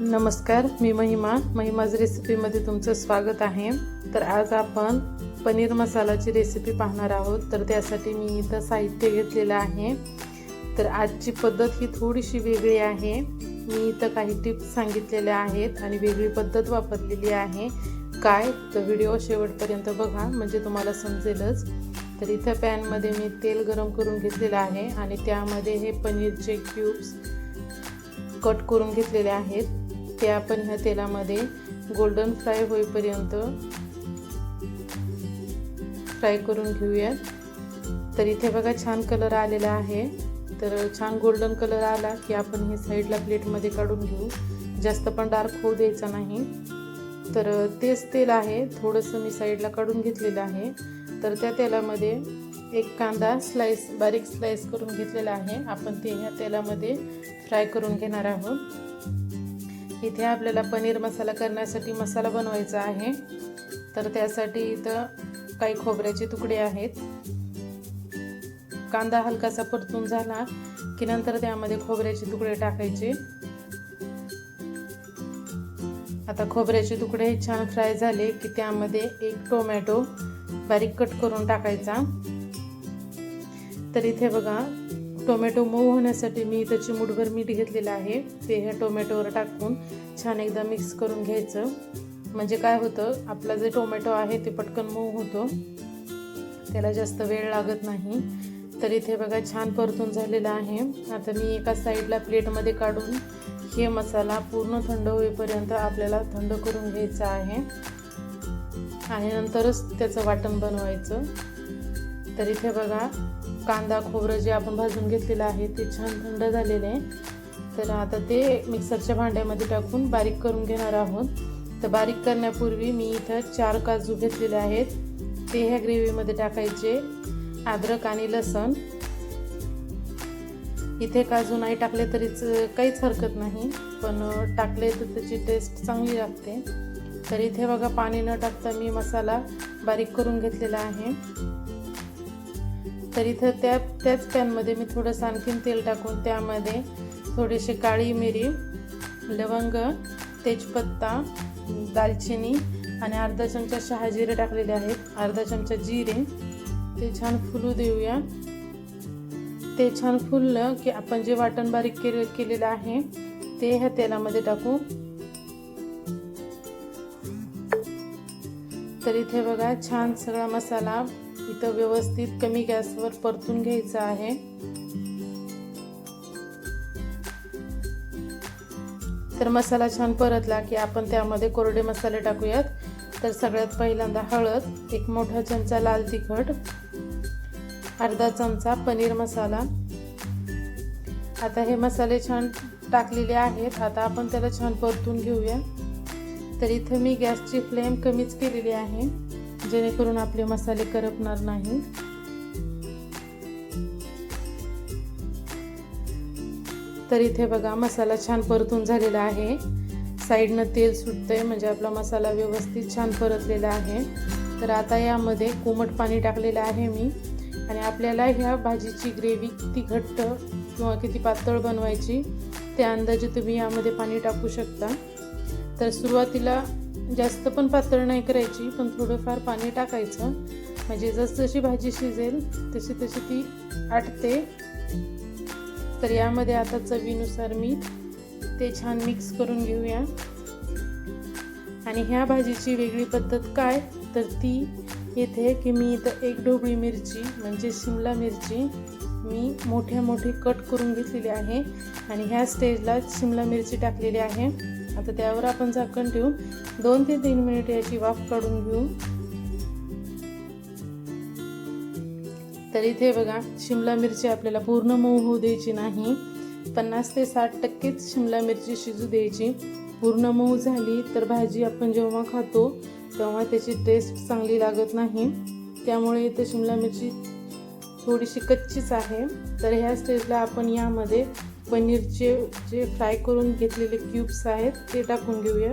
नमस्कार मी महिमा. महिमाज रेसिपीमध्ये तुमचं स्वागत आहे. तर आज आपण पनीर मसालाची रेसिपी पाहणार आहोत. तर त्यासाठी मी इथं साहित्य घेतलेलं आहे. तर आजची पद्धत ही थोडीशी वेगळी आहे. मी इथं काही टिप्स सांगितलेल्या आहेत आणि वेगळी पद्धत वापरलेली आहे. काय? तर व्हिडिओ शेवटपर्यंत बघा म्हणजे तुम्हाला समजेलच. तर इथं पॅनमध्ये मी तेल गरम करून घेतलेलं आहे आणि त्यामध्ये हे पनीरचे क्यूब्स कट करून घेतलेले आहेत. ते आपण ह्या तेलामध्ये गोल्डन फ्राय होईपर्यंत फ्राय करून घेऊयात. तर इथे बघा छान कलर आलेला आहे. तर छान गोल्डन कलर आला की आपण हे साईडला प्लेटमध्ये काढून घेऊ. जास्त पण डार्क होऊ द्यायचा नाही. तर तेच तेल आहे. थोडंसं मी साईडला काढून घेतलेलं आहे. तर त्या तेलामध्ये एक कांदा स्लाइस बारीक स्लाइस करून घेतलेला आहे. आपण ते ह्या तेलामध्ये फ्राय करून घेणार आहोत. इथे आपल्याला पनीर मसाला करण्यासाठी मसाला बनवायचा आहे. तर त्यासाठी इथं काही खोबऱ्याचे तुकडे आहेत. कांदा हलकासा परतून झाला की नंतर त्यामध्ये खोबऱ्याचे तुकडे टाकायचे. आता खोबऱ्याचे तुकडे छान फ्राय झाले की त्यामध्ये एक टोमॅटो बारीक कट करून टाकायचा. तर इथे बघा टोमॅटो मऊ होण्यासाठी मी इथं चिमूटभर मीठ घेतलेलं आहे. ते ह्या टोमॅटोवर टाकून छान एकदा मिक्स करून घ्यायचं. म्हणजे काय होतं आपला जे टोमॅटो आहे ते पटकन मऊ होतो. त्याला जास्त वेळ लागत नाही. तर इथे बघा छान परतून झालेलं आहे. आता मी एका साईडला प्लेटमध्ये काढून हे मसाला पूर्ण थंड होईपर्यंत आपल्याला थंड करून घ्यायचा आहे. आणि नंतरच त्याचं वाटण बनवायचं. तर इथे बघा कांदा खोबरं जे आपण भाजून घेतलेलं आहे ते छान थंड झालेले आहे. तर आता ते मिक्सरच्या भांड्यामध्ये टाकून बारीक करून घेणार आहोत. तर बारीक करण्यापूर्वी मी इथं चार काजू घेतलेले आहेत. ते ह्या ग्रेव्हीमध्ये टाकायचे. अद्रक आणि लसण. इथे काजू नाही टाकले तरीच काहीच हरकत नाही पण टाकले तर त्याची टेस्ट चांगली लागते. तर इथे बघा पाणी न टाकता मी मसाला बारीक करून घेतलेला आहे. तर इथं त्या त्याच पॅनमध्ये मी थोडंसं आणखीन तेल टाकून त्यामध्ये थोडीशी काळी मिरी लवंग तेजपत्ता दालचिनी आणि अर्धा चमचा शहा जिरे टाकलेले आहेत. अर्धा चमचा जिरे. ते छान फुलू देऊया. ते छान फुललं की आपण जे वाटण बारीक केले केलेलं आहे ते ह्या तेलामध्ये टाकू. तर इथे बघा छान सगळा मसाला इथं व्यवस्थित कमी गॅसवर परतून घ्यायचं आहे. तर मसाला छान परतला की आपण त्यामध्ये कोरडे मसाले टाकूयात. तर सगळ्यात पहिल्यांदा हळद एक मोठा चमचा लाल तिखट अर्धा चमचा पनीर मसाला. आता हे मसाले छान टाकलेले आहेत. आता आपण त्याला छान परतून घेऊया. तर इथं मी गॅसची फ्लेम कमीच केलेली आहे. जेणेकरून आपले मसाले करपणार नाही. तर इथे बघा मसाला छान परतून झालेला आहे. साईडनं तेल सुटतंय म्हणजे आपला मसाला व्यवस्थित छान परतलेला आहे. तर आता यामध्ये कोमट पाणी टाकलेलं आहे मी. आणि आपल्याला ह्या भाजीची ग्रेव्ही किती घट्ट किंवा किती पातळ बनवायची त्या अंदाजे तुम्ही यामध्ये पाणी टाकू शकता. तर सुरुवातीला जास्त पण पातळ नाही करायची पण थोडंफार पाणी टाकायचं. म्हणजे जसजशी भाजी शिजेल तशी तशी ती आटते. तर यामध्ये आता चवीनुसार मीठ ते छान मिक्स करून घेऊया. आणि ह्या भाजीची वेगळी पद्धत काय? तर ती येथे की मी इथं एक ढोबळी मिरची म्हणजे शिमला मिरची मी मोठ्या मोठी कट करून घेतलेली आहे. आणि ह्या स्टेजला शिमला मिरची टाकलेली आहे. आता त्यावर आपण झाकण ठेवू. दोन ते तीन मिनिट याची वाफ काढून घेऊ. तर इथे बघा शिमला मिरची आपल्याला पूर्ण मऊ होऊ द्यायची नाही. पन्नास ते साठ टक्केच शिमला मिरची शिजू द्यायची. पूर्ण मऊ झाली तर भाजी आपण जेव्हा खातो तेव्हा त्याची टेस्ट चांगली लागत नाही. त्यामुळे इथे शिमला मिरची थोडीशी कच्चीच आहे. तर ह्या स्टेजला आपण यामध्ये पनीरचे जे फ्राय करून घेतलेले क्यूब्स आहेत ते टाकून घेऊया.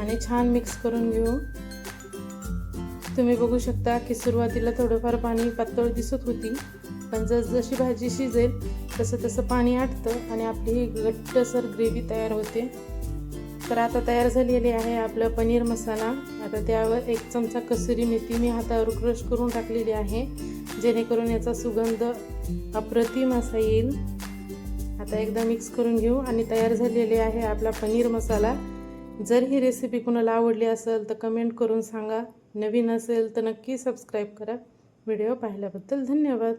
आणि छान मिक्स करून घेऊ. तुम्ही बघू शकता की सुरुवातीला थोडंफार पाणी पातळ दिसत होती पण जसजशी भाजी शिजेल तसं तसं पाणी आटतं आणि आपली ही घट्टसर ग्रेव्ही तयार होते. तर आता तयार झालेली आहे आपलं पनीर मसाला. आता त्यावर एक चमचा कसुरी मेथी मी हातावर क्रश करून टाकलेली आहे. जेणेकरून याचा सुगंध अप्रतिम असा येईल. आता एकदा मिक्स करून घेऊ आणि तयार झालेले आहे आपला पनीर मसाला. जर ही रेसिपी कुणाला आवडली असेल तर कमेंट करून सांगा. नवीन असेल तर नक्की सबस्क्राईब करा. व्हिडिओ पाहिल्याबद्दल धन्यवाद.